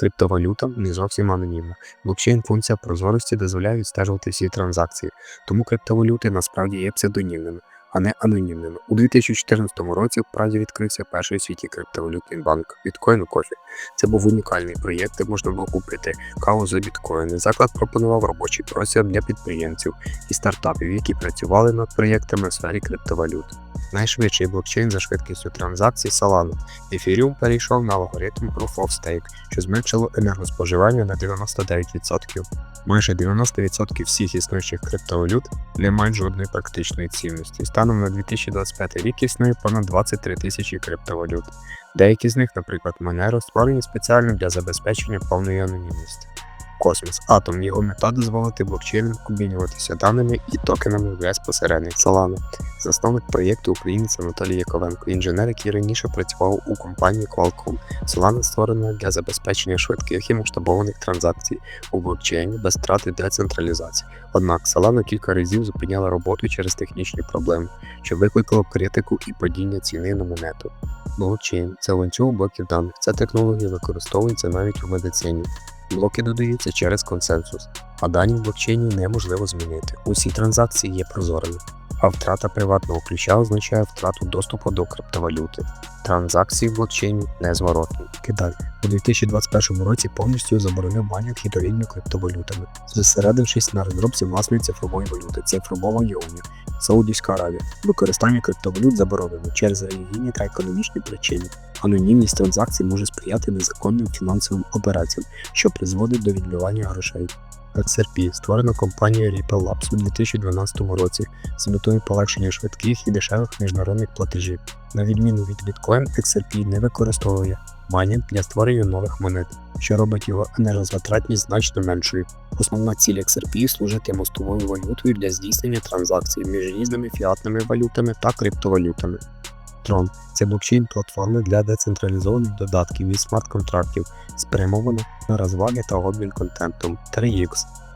Криптовалюта не зовсім анонімна. Блокчейн функція прозорості дозволяє відстежувати всі транзакції, тому криптовалюти насправді є псевдонімними, а не анонімними. У 2014 році в Празі відкрився перший у світі криптовалютний банк Bitcoin Coffee. Це був унікальний проєкт, де можна було купити каву за біткоїни. Заклад пропонував робочий простір для підприємців і стартапів, які працювали над проєктами в сфері криптовалют. Найшвидший блокчейн за швидкістю транзакцій Solana. Ethereum перейшов на алгоритм Proof of Stake, що зменшило енергоспоживання на 99%. Майже 90% всіх існуючих криптовалют не мають жодної практичної цінності. Станом на 2025 рік існує понад 23 тисячі криптовалют. Деякі з них, наприклад, Monero, створені спеціально для забезпечення повної анонімності. Космос Атом його мета дозволити блокчейнам обмінюватися даними і токенами без посередник Solana. Засновник проєкту українець Анатолій Яковенко, інженер, який раніше працював у компанії Qualcomm. Solana створена для забезпечення швидких і масштабованих транзакцій у блокчейні без втрати децентралізації. Однак Solana кілька разів зупиняла роботу через технічні проблеми, що викликало критику і падіння ціни на монету. Блокчейн це ланцюг блоків даних. Ця технологія використовується навіть у медицині. Блоки додаються через консенсус, а дані в блокчейні неможливо змінити. Усі транзакції є прозорими, а втрата приватного ключа означає втрату доступу до криптовалюти. Транзакції в блокчейні незворотні. Китай у 2021 році повністю заборонив майнінг гідровільню криптовалютами, зосередившись на розробці власної цифрової валюти, цифрового юаня. Саудівська Аравія. Використання криптовалют заборонено через релігійні та економічні причини. Анонімність транзакцій може сприяти незаконним фінансовим операціям, що призводить до відмивання грошей. XRP створена компанією Ripple Labs у 2012 році з метою полегшення швидких і дешевих міжнародних платежів. На відміну від Bitcoin, XRP не використовує майнінг для створення нових монет, що робить його енергозатратність значно меншою. Основна ціль XRP служити мостовою валютою для здійснення транзакцій між різними фіатними валютами та криптовалютами. Tron – це блокчейн-платформа для децентралізованих додатків і смарт-контрактів, спрямована на розваги та обмін контентом. 3X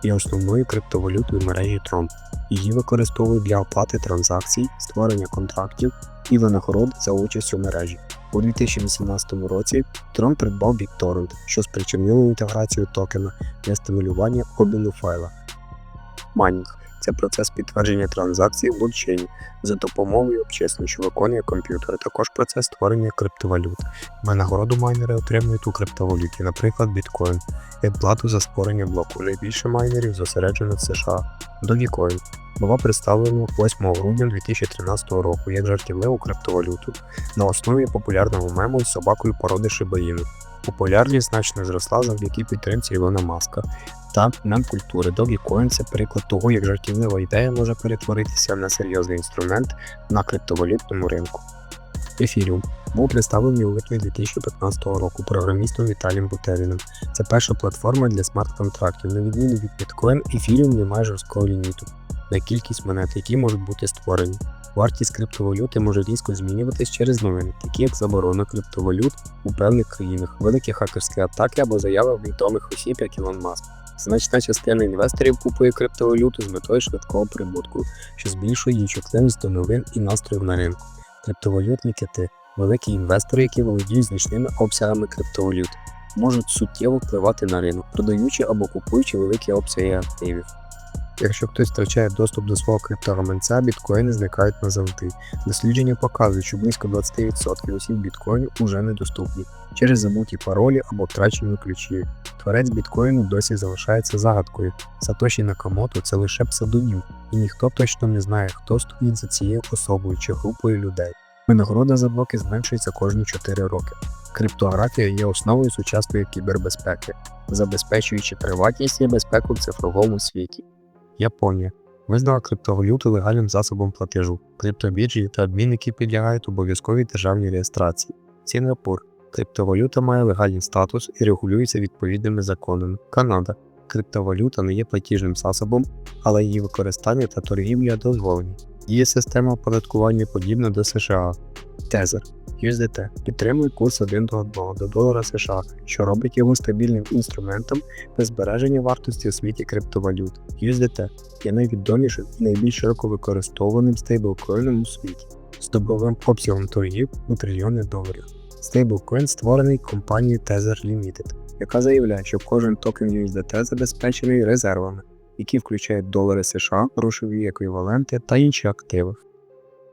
є основною криптовалютою мережі Tron. Її використовують для оплати транзакцій, створення контрактів і винагород за участь у мережі. У 2018 році Tron придбав BitTorrent, що спричинило інтеграцію токена для стимулювання обміну файла. Майнінг це процес підтвердження транзакцій в блокчейні за допомогою обчислень, що виконує комп'ютер, також процес створення криптовалют. Винагороду майнери отримують у криптовалюті, наприклад, біткоін, як плату за створення блоку. Найбільше майнерів зосереджено в США. Dogecoin було представлено 8 грудня 2013 року як жартівливу криптовалюту на основі популярного мему з собакою породи Шибаїну. Популярність значно зросла завдяки підтримці Ілона Маска та мем-культури. Dogecoin – це приклад того, як жартівлива ідея може перетворитися на серйозний інструмент на криптовалютному ринку. Ethereum був представлений у липні 2015 року програмістом Віталієм Бутеріним. Це перша платформа для смарт-контрактів. На відміну від Bitcoin, Ethereum не має жорсткого ліміту на кількість монет, які можуть бути створені. Вартість криптовалюти може різко змінюватись через новини, такі як заборона криптовалют у певних країнах, великі хакерські атаки або заяви відомих осіб, як Ілон Маск. Значна частина інвесторів купує криптовалюту з метою швидкого прибутку, що збільшує її чутливість до новин і настроїв на ринку. Криптовалютні кити великі інвестори, які володіють значними обсягами криптовалют, можуть суттєво впливати на ринок, продаючи або купуючи великі обсяги активів. Якщо хтось втрачає доступ до свого криптогаманця, біткоїни зникають назавжди. Дослідження показують, що близько 20% осіб біткоїнів уже недоступні через забуті паролі або втрачені ключі. Творець біткоїну досі залишається загадкою. Сатоші Накамото це лише псевдонім, і ніхто точно не знає, хто стоїть за цією особою чи групою людей. Винагорода за блоки зменшується кожні 4 роки. Криптографія є основою сучасної кібербезпеки, забезпечуючи приватність і безпеку в цифровому світі. Японія визнала криптовалюту легальним засобом платежу. Криптобіржі та обмінники підлягають обов'язковій державній реєстрації. Сінгапур криптовалюта має легальний статус і регулюється відповідними законами. Канада криптовалюта не є платіжним засобом, але її використання та торгівля дозволені. Її система оподаткування подібна до США. Тезер USDT підтримує курс 1 до 1 до долара США, що робить його стабільним інструментом для збереження вартості у світі криптовалют. USDT є найвідомішим і найбільш широко використовуваним стейблкоїном у світі з добовим обсягом торгів у трильйони доларів. Стейблкоін створений компанією Tether Limited. яка заявляє, що кожен токен USDT забезпечений резервами, які включають долари США, грошові еквіваленти та інші активи.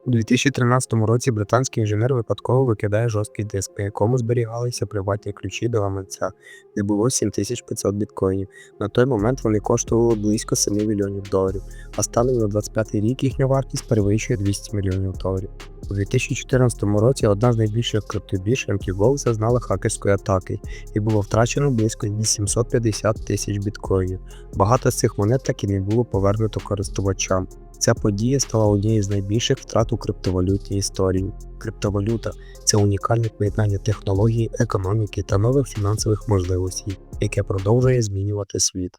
У 2013 році британський інженер випадково викидає жорсткий диск, на якому зберігалися приватні ключі до гаманця, де було 7500 біткоїнів. На той момент вони коштували близько 7 мільйонів доларів, а станом на 25 рік їхня вартість перевищує 200 мільйонів доларів. У 2014 році одна з найбільших криптобірж MQ зазнала хакерської атаки і було втрачено близько 850 тисяч біткоїнів. Багато з цих монет так і не було повернуто користувачам. Ця подія стала однією з найбільших втрат у криптовалютній історії. Криптовалюта це унікальне поєднання технологій, економіки та нових фінансових можливостей, яке продовжує змінювати світ.